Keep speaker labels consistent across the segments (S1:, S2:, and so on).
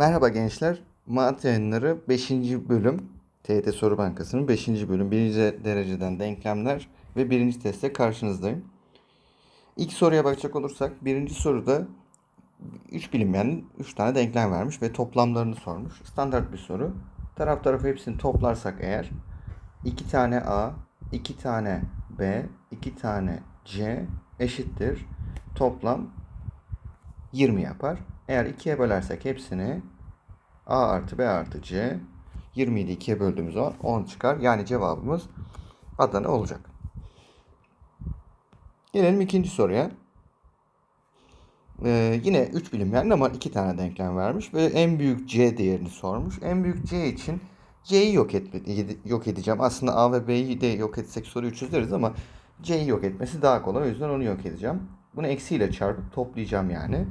S1: Merhaba gençler. Maat yayınları 5. bölüm TYT Soru Bankası'nın 5. bölüm 1. dereceden denklemler ve 1. testte karşınızdayım. İlk soruya bakacak olursak birinci soruda 3 bilinmeyen 3 tane denklem vermiş ve toplamlarını sormuş. Standart bir soru. Taraf tarafa hepsini toplarsak eğer 2 tane A, 2 tane B, 2 tane C eşittir. Toplam 20 yapar. Eğer 2'ye bölersek hepsini A artı B artı C 20'yi de 2'ye böldüğümüz zaman 10 çıkar. Yani cevabımız Adana olacak. Gelelim ikinci soruya. Ee, yine 3 bilinmeyen ama 2 tane denklem vermiş ve en büyük C değerini sormuş. En büyük C için C'yi yok, etme, yok edeceğim. Aslında A ve B'yi de yok etsek soruyu çözeriz ama C'yi yok etmesi daha kolay. O yüzden onu yok edeceğim. Bunu eksiyle çarpıp toplayacağım yani.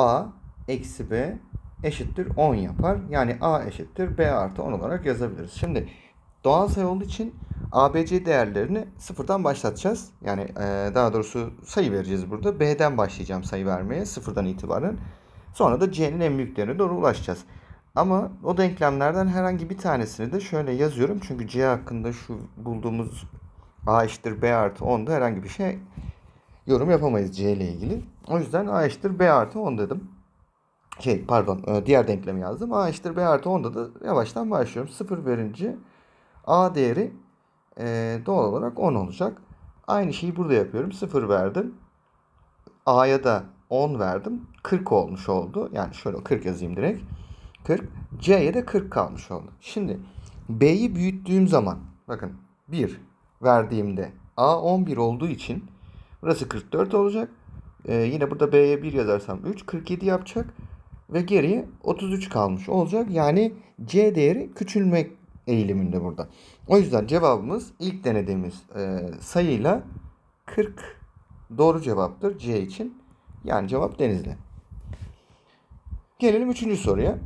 S1: A eksi B eşittir 10 yapar. Yani A eşittir B artı 10 olarak yazabiliriz. Şimdi doğal sayı olduğu için ABC değerlerini sıfırdan başlatacağız. Yani e, daha doğrusu sayı vereceğiz burada. B'den başlayacağım sayı vermeye sıfırdan itibaren. Sonra da C'nin en büyüklerine doğru ulaşacağız. Ama o denklemlerden herhangi bir tanesini de şöyle yazıyorum. Çünkü C hakkında şu bulduğumuz A eşittir B artı 10'da herhangi bir şey yorum yapamayız C ile ilgili. O yüzden A eşittir B artı 10 dedim. Şey pardon e, diğer denklemi yazdım. A eşittir B artı 10'da da yavaştan başlıyorum. 0 verince A değeri e, doğal olarak 10 olacak. Aynı şeyi burada yapıyorum. 0 verdim. A'ya da 10 verdim. 40 olmuş oldu. Yani şöyle 40 yazayım direkt. 40. C'ye de 40 kalmış oldu. Şimdi B'yi büyüttüğüm zaman bakın 1 verdiğimde A 11 olduğu için burası 44 olacak. Ee, yine burada B'ye 1 yazarsam 3 47 yapacak. Ve geriye 33 kalmış olacak. Yani C değeri küçülmek eğiliminde burada. O yüzden cevabımız ilk denediğimiz e, sayıyla 40 doğru cevaptır C için. Yani cevap Denizli. Gelelim üçüncü soruya.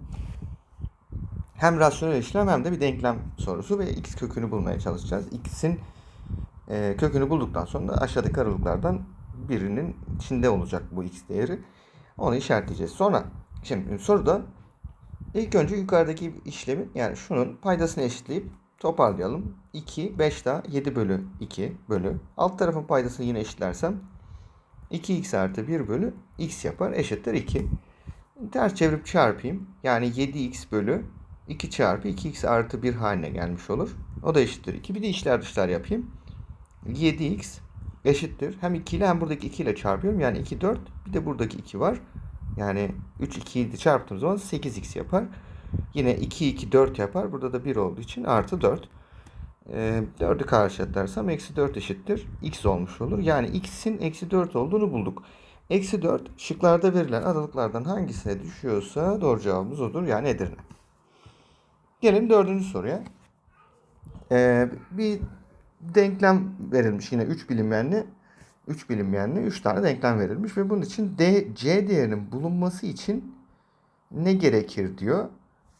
S1: Hem rasyonel işlem hem de bir denklem sorusu ve x kökünü bulmaya çalışacağız. X'in e, kökünü bulduktan sonra da aşağıdaki aralıklardan birinin içinde olacak bu x değeri. Onu işaretleyeceğiz. Sonra şimdi soruda ilk önce yukarıdaki işlemi yani şunun paydasını eşitleyip toparlayalım. 2, 5 daha 7 bölü 2 bölü. Alt tarafın paydasını yine eşitlersem 2x artı 1 bölü x yapar eşittir 2. Ters çevirip çarpayım. Yani 7x bölü 2 çarpı 2x artı 1 haline gelmiş olur. O da eşittir 2. Bir de işler dışlar yapayım. 7x eşittir. Hem 2 ile hem buradaki 2 ile çarpıyorum. Yani 2 4. Bir de buradaki 2 var. Yani 3 2'yi de çarptığım zaman 8x yapar. Yine 2 2 4 yapar. Burada da 1 olduğu için artı 4. E, 4'ü karşılarsam eksi 4 eşittir. x olmuş olur. Yani x'in eksi 4 olduğunu bulduk. Eksi 4 şıklarda verilen aralıklardan hangisine düşüyorsa doğru cevabımız odur. Yani Edirne. Gelelim dördüncü soruya. Ee, bir denklem verilmiş yine 3 bilinmeyenli 3 bilinmeyenli 3 tane denklem verilmiş ve bunun için D, C değerinin bulunması için ne gerekir diyor.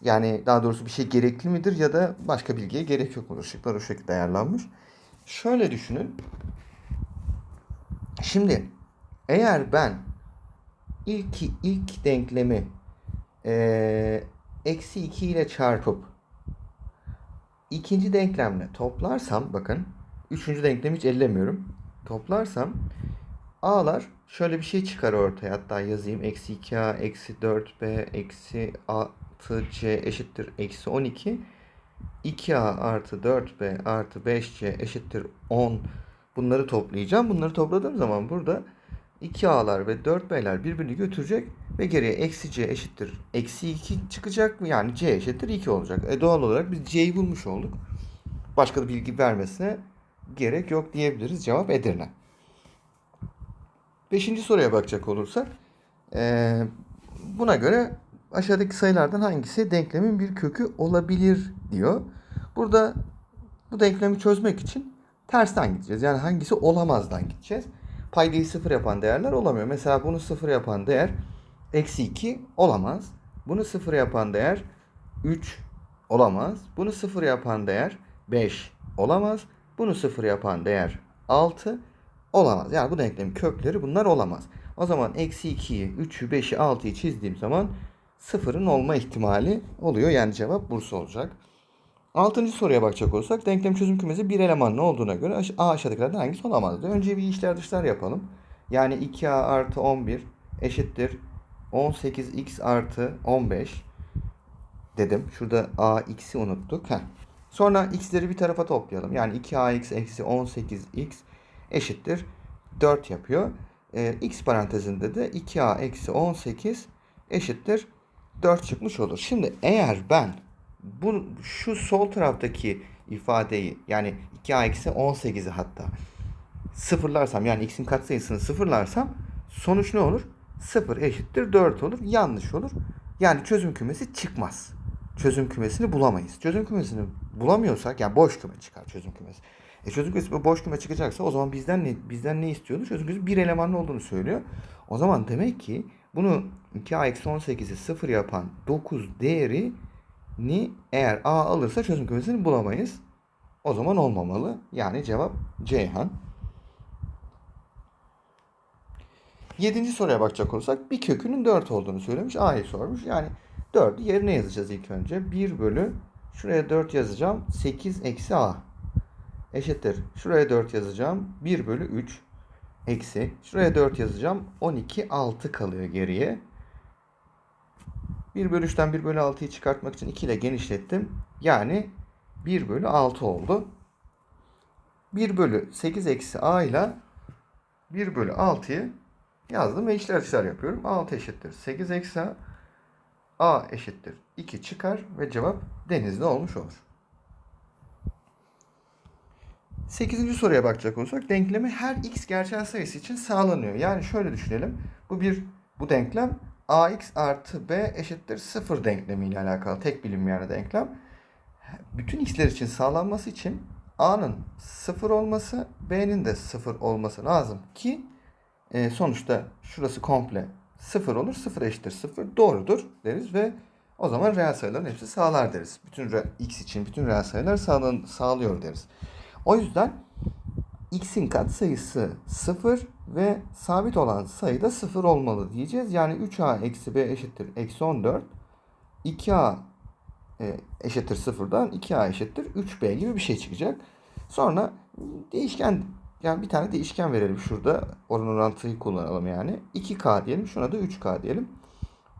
S1: Yani daha doğrusu bir şey gerekli midir ya da başka bilgiye gerek yok mu? Işıklar o şekilde ayarlanmış. Şöyle düşünün. Şimdi eğer ben ilk ilk denklemi eksi 2 ile çarpıp ikinci denklemle toplarsam bakın üçüncü denklemi hiç ellemiyorum. Toplarsam a'lar şöyle bir şey çıkar ortaya hatta yazayım. Eksi 2a eksi 4b eksi 6c eşittir eksi 12. 2a artı 4b artı 5c eşittir 10. Bunları toplayacağım. Bunları topladığım zaman burada 2a'lar ve 4b'ler birbirini götürecek ve geriye eksi c eşittir. Eksi 2 çıkacak mı? Yani c eşittir 2 olacak. E doğal olarak biz c'yi bulmuş olduk. Başka da bilgi vermesine gerek yok diyebiliriz. Cevap Edirne. Beşinci soruya bakacak olursak. E, buna göre aşağıdaki sayılardan hangisi denklemin bir kökü olabilir diyor. Burada bu denklemi çözmek için tersten gideceğiz. Yani hangisi olamazdan gideceğiz. Paydayı sıfır yapan değerler olamıyor. Mesela bunu sıfır yapan değer eksi 2 olamaz. Bunu sıfır yapan değer 3 olamaz. Bunu sıfır yapan değer 5 olamaz. Bunu sıfır yapan değer 6 olamaz. Yani bu denklemin kökleri bunlar olamaz. O zaman eksi 2'yi, 3'ü, 5'i, 6'yı çizdiğim zaman sıfırın olma ihtimali oluyor. Yani cevap Bursa olacak. Altıncı soruya bakacak olursak denklem çözüm kümesi bir elemanlı olduğuna göre A aşağıdakilerden hangisi olamaz diyor. Önce bir içler dışlar yapalım. Yani 2A artı 11 eşittir 18x artı 15 dedim. Şurada a x'i unuttuk. Heh. Sonra x'leri bir tarafa toplayalım. Yani 2ax eksi 18x eşittir 4 yapıyor. Ee, x parantezinde de 2a eksi 18 eşittir 4 çıkmış olur. Şimdi eğer ben bu şu sol taraftaki ifadeyi yani 2a eksi 18'i hatta sıfırlarsam yani x'in katsayısını sıfırlarsam sonuç ne olur? 0 eşittir 4 olur. Yanlış olur. Yani çözüm kümesi çıkmaz. Çözüm kümesini bulamayız. Çözüm kümesini bulamıyorsak yani boş küme çıkar çözüm kümesi. E çözüm kümesi boş küme çıkacaksa o zaman bizden ne bizden ne istiyordu? Çözüm kümesi bir elemanlı olduğunu söylüyor. O zaman demek ki bunu 2a eksi 18'i 0 yapan 9 değerini eğer a alırsa çözüm kümesini bulamayız. O zaman olmamalı. Yani cevap Ceyhan. Yedinci soruya bakacak olursak bir kökünün 4 olduğunu söylemiş. A'yı sormuş. Yani 4'ü yerine yazacağız ilk önce. 1 bölü şuraya 4 yazacağım. 8 eksi A eşittir. Şuraya 4 yazacağım. 1 bölü 3 eksi. Şuraya 4 yazacağım. 12 6 kalıyor geriye. 1 bölü 3'ten 1 bölü 6'yı çıkartmak için 2 ile genişlettim. Yani 1 bölü 6 oldu. 1 bölü 8 eksi A ile 1 bölü 6'yı yazdım ve içler dışlar yapıyorum. 6 eşittir 8 eksi A. A eşittir 2 çıkar ve cevap denizli olmuş olur. 8. soruya bakacak olursak denklemi her x gerçel sayısı için sağlanıyor. Yani şöyle düşünelim. Bu bir bu denklem ax artı b eşittir 0 denklemi ile alakalı tek bilinmeyen denklem. Bütün x'ler için sağlanması için a'nın 0 olması b'nin de 0 olması lazım ki e, sonuçta şurası komple 0 olur. 0 eşittir 0 doğrudur deriz ve o zaman reel sayıların hepsi sağlar deriz. Bütün x için bütün reel sayılar sağlan, sağlıyor deriz. O yüzden x'in katsayısı 0 ve sabit olan sayı da 0 olmalı diyeceğiz. Yani 3a eksi b eşittir eksi 14. 2a e, eşittir 0'dan 2a eşittir 3b gibi bir şey çıkacak. Sonra değişken yani bir tane değişken verelim şurada. Oran orantıyı kullanalım yani. 2k diyelim. Şuna da 3k diyelim.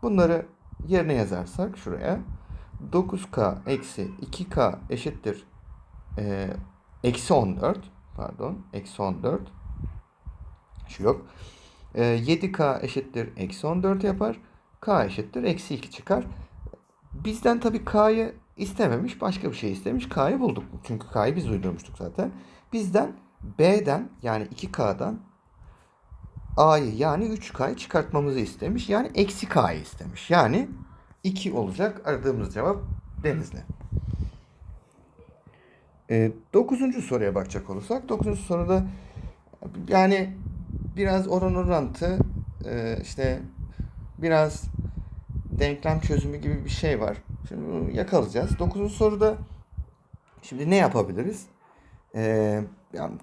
S1: Bunları yerine yazarsak şuraya. 9k eksi 2k eşittir e, eksi 14. Pardon. Eksi 14. Şu yok. E, 7k eşittir eksi 14 yapar. k eşittir eksi 2 çıkar. Bizden tabii k'yı istememiş. Başka bir şey istemiş. K'yı bulduk. Çünkü k'yı biz uydurmuştuk zaten. Bizden B'den yani 2K'dan A'yı yani 3K'yı çıkartmamızı istemiş. Yani eksi K'yı istemiş. Yani 2 olacak. Aradığımız cevap Denizli. E, dokuzuncu soruya bakacak olursak. Dokuzuncu soruda yani biraz oran orantı e, işte biraz denklem çözümü gibi bir şey var. Şimdi bunu yakalayacağız. Dokuzuncu soruda şimdi ne yapabiliriz? Ee, yani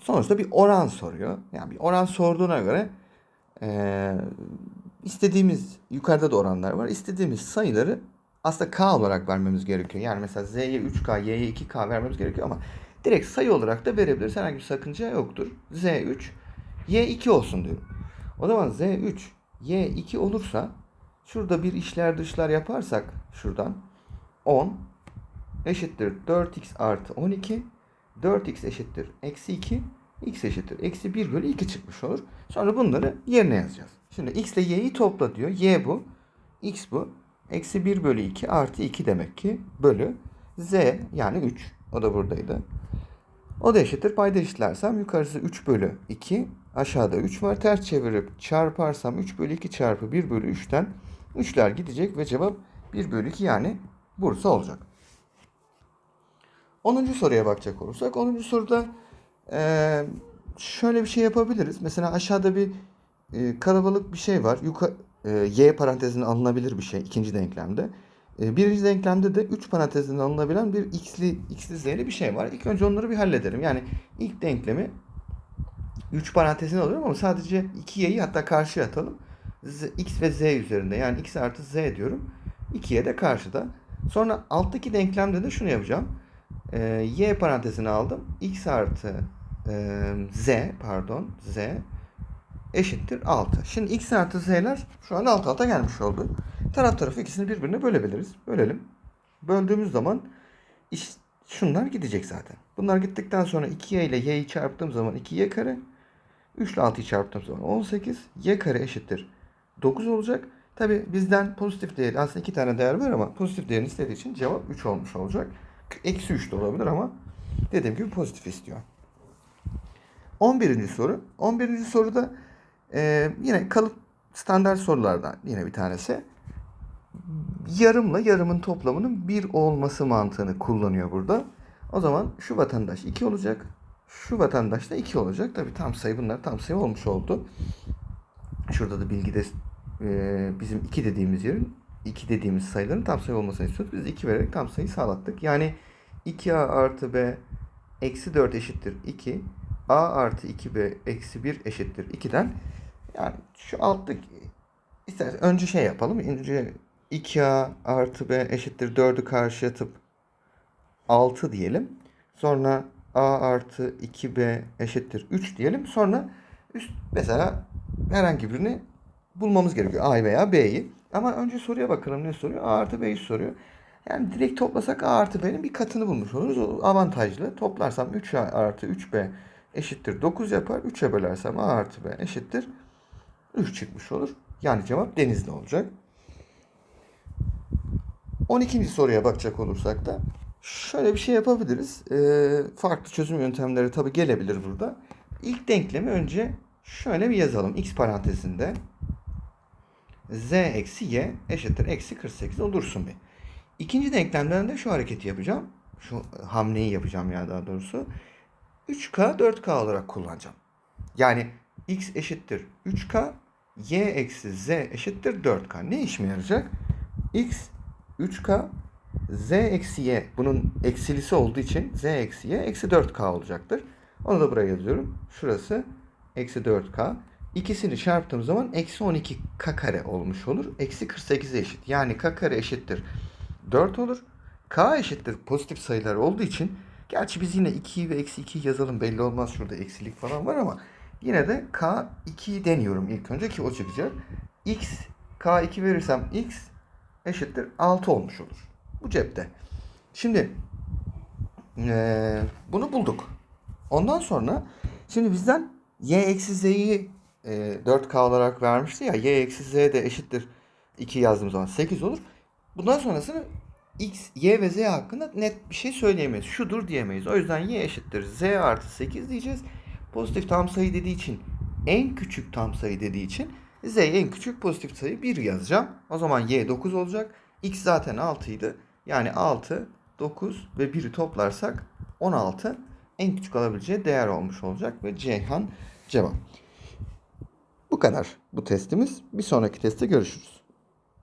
S1: sonuçta bir oran soruyor. Yani bir oran sorduğuna göre e, istediğimiz yukarıda da oranlar var. İstediğimiz sayıları aslında k olarak vermemiz gerekiyor. Yani mesela z'ye 3k, y'ye 2k vermemiz gerekiyor ama direkt sayı olarak da verebiliriz. Herhangi bir sakınca yoktur. z3, y2 olsun diyorum. O zaman z3, y2 olursa şurada bir işler dışlar yaparsak şuradan 10 eşittir 4x artı 12 4x eşittir eksi 2 x eşittir eksi 1 bölü 2 çıkmış olur. Sonra bunları yerine yazacağız. Şimdi x ile y'yi topla diyor. y bu. x bu. Eksi 1 bölü 2 artı 2 demek ki bölü z yani 3. O da buradaydı. O da eşittir. Payda eşitlersem yukarısı 3 bölü 2. Aşağıda 3 var. Ters çevirip çarparsam 3 bölü 2 çarpı 1 bölü 3'ten 3'ler gidecek ve cevap 1 bölü 2 yani Bursa olacak. 10. soruya bakacak olursak 10. soruda e, şöyle bir şey yapabiliriz. Mesela aşağıda bir e, kalabalık bir şey var. E, y parantezine alınabilir bir şey ikinci denklemde. E, birinci denklemde de 3 parantezine alınabilen bir x'li x'li z'li bir şey var. İlk önce onları bir halledelim. Yani ilk denklemi 3 parantezine alıyorum ama sadece 2y'yi hatta karşıya atalım. Z, x ve z üzerinde yani x artı z diyorum. 2'ye de karşıda. Sonra alttaki denklemde de şunu yapacağım. Ee, y parantezini aldım. x artı e, z pardon z eşittir 6. Şimdi x artı z'ler şu an alt alta gelmiş oldu. Taraf tarafı ikisini birbirine bölebiliriz. Bölelim. Böldüğümüz zaman iş, şunlar gidecek zaten. Bunlar gittikten sonra 2y ile y'yi çarptığım zaman 2y kare. 3 ile 6'yı çarptığım zaman 18. y kare eşittir 9 olacak. Tabi bizden pozitif değer aslında iki tane değer var ama pozitif değerini istediği için cevap 3 olmuş olacak. Eksi 3 de olabilir ama dediğim gibi pozitif istiyor. 11. soru. 11. soruda e, yine kalıp standart sorulardan yine bir tanesi. Yarımla yarımın toplamının 1 olması mantığını kullanıyor burada. O zaman şu vatandaş 2 olacak. Şu vatandaş da 2 olacak. Tabi tam sayı bunlar tam sayı olmuş oldu. Şurada da bilgide e, bizim 2 dediğimiz yerin 2 dediğimiz sayıların tam sayı olmasını istiyoruz. Biz 2 vererek tam sayı sağlattık. Yani 2a artı b eksi 4 eşittir 2. a artı 2b eksi 1 eşittir 2'den yani şu alttaki istersen önce şey yapalım. Önce 2a artı b eşittir 4'ü karşıya atıp 6 diyelim. Sonra a artı 2b eşittir 3 diyelim. Sonra üst mesela herhangi birini bulmamız gerekiyor. A veya B'yi. Ama önce soruya bakalım ne soruyor? A artı B'yi soruyor. Yani direkt toplasak A artı B'nin bir katını bulmuş oluruz. O avantajlı. Toplarsam 3A artı 3B eşittir 9 yapar. 3'e bölersem A artı B eşittir 3 çıkmış olur. Yani cevap denizli olacak. 12. soruya bakacak olursak da şöyle bir şey yapabiliriz. Ee, farklı çözüm yöntemleri tabi gelebilir burada. İlk denklemi önce şöyle bir yazalım. X parantezinde z eksi y eşittir eksi 48 olursun bir. İkinci denklemden de şu hareketi yapacağım. Şu hamleyi yapacağım ya daha doğrusu. 3K 4K olarak kullanacağım. Yani x eşittir 3K, y eksi z eşittir 4K. Ne işime yarayacak? x 3K, z eksi y bunun eksilisi olduğu için z eksi y eksi 4K olacaktır. Onu da buraya yazıyorum. Şurası eksi 4K. İkisini çarptığım zaman eksi 12 k kare olmuş olur. Eksi 48'e eşit. Yani k kare eşittir 4 olur. K eşittir pozitif sayılar olduğu için gerçi biz yine 2'yi ve eksi 2'yi yazalım belli olmaz şurada eksilik falan var ama yine de K 2'yi deniyorum ilk önce ki o çıkacak. X K 2 verirsem X eşittir 6 olmuş olur. Bu cepte. Şimdi ee, bunu bulduk. Ondan sonra şimdi bizden y eksi z'yi e, 4k olarak vermişti ya y eksi z de eşittir 2 yazdığım zaman 8 olur. Bundan sonrasını x, y ve z hakkında net bir şey söyleyemeyiz. Şudur diyemeyiz. O yüzden y eşittir z artı 8 diyeceğiz. Pozitif tam sayı dediği için en küçük tam sayı dediği için z en küçük pozitif sayı 1 yazacağım. O zaman y 9 olacak. x zaten 6 idi. Yani 6, 9 ve 1'i toplarsak 16 en küçük alabileceği değer olmuş olacak ve Ceyhan cevap. Bu kadar bu testimiz. Bir sonraki testte görüşürüz.